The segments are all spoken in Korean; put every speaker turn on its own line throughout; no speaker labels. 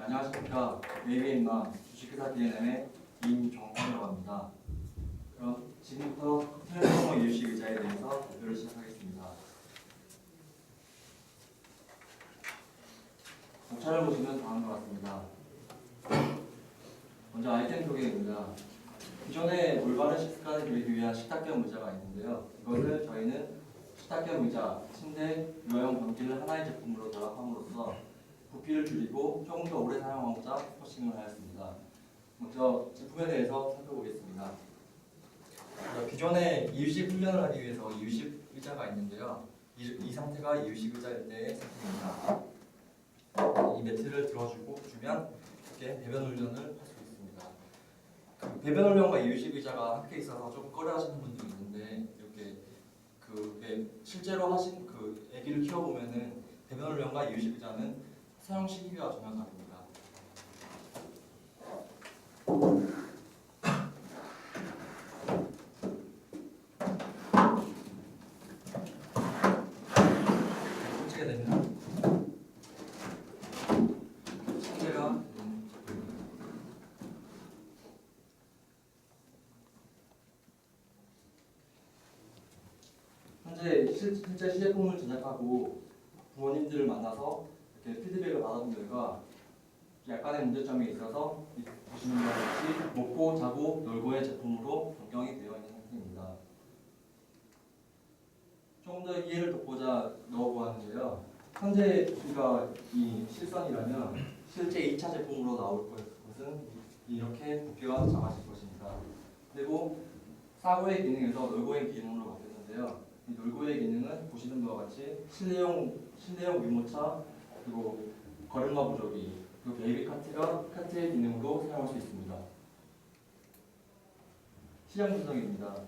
네, 안녕하십니까. ABM과 주식회사 DNM의 임정환이라고 합니다. 그럼 지금부터 트랜스포머 이유식 의자에 대해서 발표를 시작하겠습니다. 목차를 보시면 다음과 같습니다. 먼저 아이템 소개입니다. 기존에 올바른 식습관을 기르기 위한 식탁견 의자가 있는데요. 이것을 저희는 식탁견 의자, 침대, 유아용 변기를 하나의 제품으로 결합함으로써 부피를 줄이고 조금 더 오래 사용하고자 포싱을 하였습니다. 먼저 제품에 대해서 살펴보겠습니다. 먼저 기존에 이유식 훈련을 하기 위해서 이유식 의자가 있는데요. 이, 이 상태가 이유식 의자일 때의 상태입니다. 이 매트를 들어주고 주면 이렇게 배변 훈련을 할 수 있습니다. 그 배변 훈련과 이유식 의자가 함께 있어서 조금 꺼려하시는 분들이 있는데 이렇게 그게 실제로 하신 그 아기를 키워보면은 배변 훈련과 이유식 의자는 사용 시기가 되는 제품입니다. 현재 실- 실제 시제품을 제작하고 부모님들을 만나서 이렇게 피드백을 받아본 결과 약간의 문제점이 있어서 이- 보시는 바와 같이 먹고 자고 놀고의 제품으로 변경이 되어 있는 상태입니다. 조금 더 이해를 돕고자 넣어보았는데요. 현재 부피가 이 실선이라면 실제 2차 제품으로 나올 것은 이렇게 부피가 작아질 것입니다. 그리고 사고의 기능에서 놀고의 기능으로 바뀌었는데요. 이 놀고의 기능은 보시는 바와 같이 실내용 실내용 유모차 그리고 걸음마 보조기 그리고 베이비 카트가 카트의 기능으로 사용할 수 있습니다. 시장 분석입니다.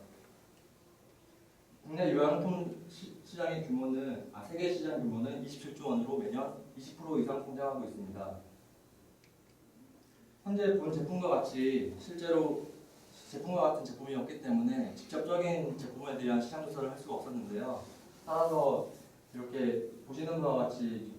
국내 요양품 시, 시장의 규모는 아 세계 시장 규모는 27조 원으로 매년 20% 이상 성장하고 있습니다. 현재 본 제품과 같이 실제로 제품과 같은 제품이 없기 때문에 직접적인 제품에 대한 시장 조사를 할 수가 없었는데요. 따라서 이렇게 보시는 바와 같이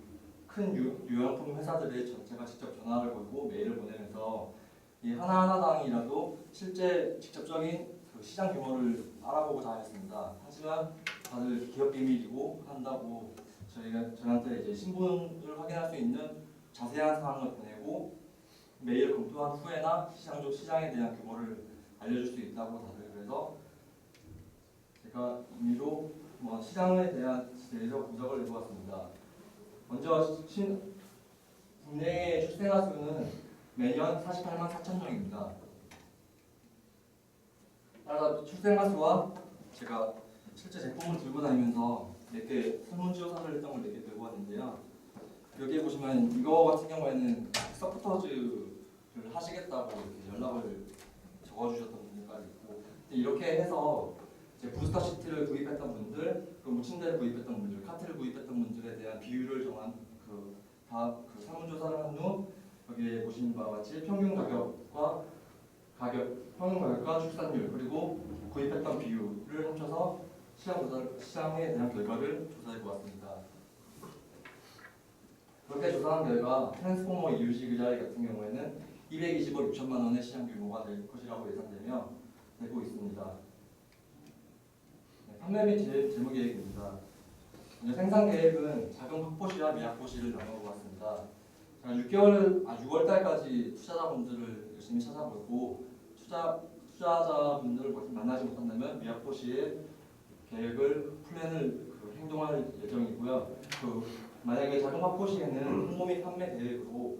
큰 유, 유형품 회사들의 저- 제가 직접 전화를 걸고 메일을 보내면서 이 하나하나당이라도 실제 직접적인 그 시장 규모를 알아보고 다녔습니다. 하지만 다들 기업 비밀이고 한다고 저희가 저한테 이제 신분을 확인할 수 있는 자세한 사항을 보내고 메일 검토한 후에나 시장적 시장에 대한 규모를 알려줄 수 있다고 다들 그래서 제가 임의로 뭐 시장에 대한 대해서 분석을 해보았습니다. 먼저 신, 국내의 출생아 수는 매년 48만 4천 명입니다. 따라서 출생아 수와 제가 실제 제품을 들고 다니면서 몇개 설문조사를 했던 걸몇개 들고 왔는데요. 여기 보시면 이거 같은 경우에는 서포터즈를 하시겠다고 연락을 적어주셨던 분들까지 있고 이렇게 해서 부스터 시트를 구입했던 분들, 침대를 구입했던 분들, 카트를 구입했던 분들에 대한 비율을 정한 그 다 그 설문조사를 한 후 여기에 보시는 바와 같이 평균 가격과 가격, 평균 가격과 출산율 그리고 구입했던 비율을 합쳐서 시장 조사 시장에 대한 결과를 조사해 보았습니다. 그렇게 조사한 결과 트랜스포머 이유식 의자 같은 경우에는 220억 6천만 원의 시장 규모가 될 것이라고 예상되며 되고 있습니다. 네, 판매 및 제, 재무 계획입니다. 먼저 생산 계획은 자금 확보 시와 미확 보 시를 나눠 보았습니다. 제가 6개월, 아 6월 달까지 투자자분들을 열심히 찾아보고 투자 투자자분들을 만나지 못한다면 미확 보 시에 계획을 플랜을 그 행동할 예정이고요. 그 만약에 자금 확보 시에는 홍보 및 판매 계획으로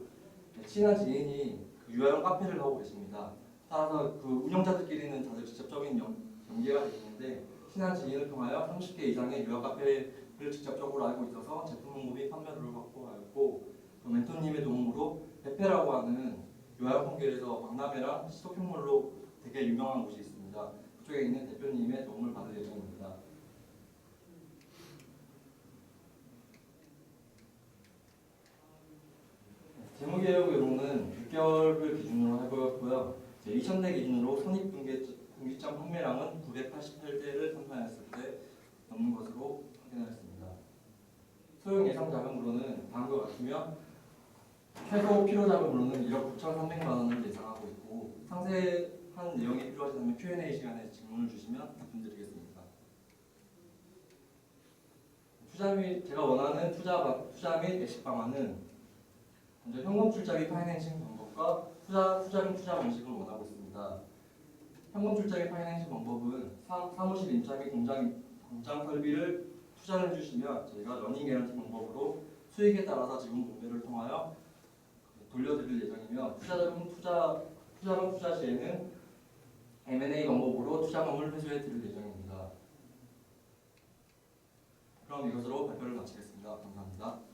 친한 지인이 그 유아용 카페를 하고 계십니다. 따라서 그 운영자들끼리는 다들 직접적인 연, 연계가 되어 있는데 친한 지인을 통하여 30개 이상의 유아 카페를 직접적으로 알고 있어서 제품 및 판매를 확보하였고 또 멘토님의 도움으로 베페라고 하는 요양품계에서 박람회랑 시소품물로 되게 유명한 곳이 있습니다. 그쪽에 있는 대표님의 도움을 받을 예정입니다. 재무개혁 요령은 6개월을 기준으로 해보였고요. 2000대 기준으로 손익 분기점 판매량은 988대를 판매했을 때 넘는 것으로 확인하였습니다. 소용 예상 자금으로는 다음과 같으며 최소 필요 자금으로는 1억 9,300만 원을 예상하고 있고 상세한 내용이 필요하시다면 Q&A 시간에 질문을 주시면 답변드리겠습니다. 투자 및 제가 원하는 투자 방- 투자 및 예식 방안은 먼저 현금 출자 및 파이낸싱 방법과 투자 투자 및 투자 방식을 원하고 있습니다. 현금 출자 및 파이낸싱 방법은 사, 사무실 임차 및 공장 공장 설비를 투자를 해주시면 저희가 러닝 개런티 방법으로 수익에 따라서 지분 공매를 통하여 돌려드릴 예정이며 투자자금 투자 투자금 투자 시에는 M&A 방법으로 투자금을 회수해 드릴 예정입니다. 그럼 이것으로 발표를 마치겠습니다. 감사합니다.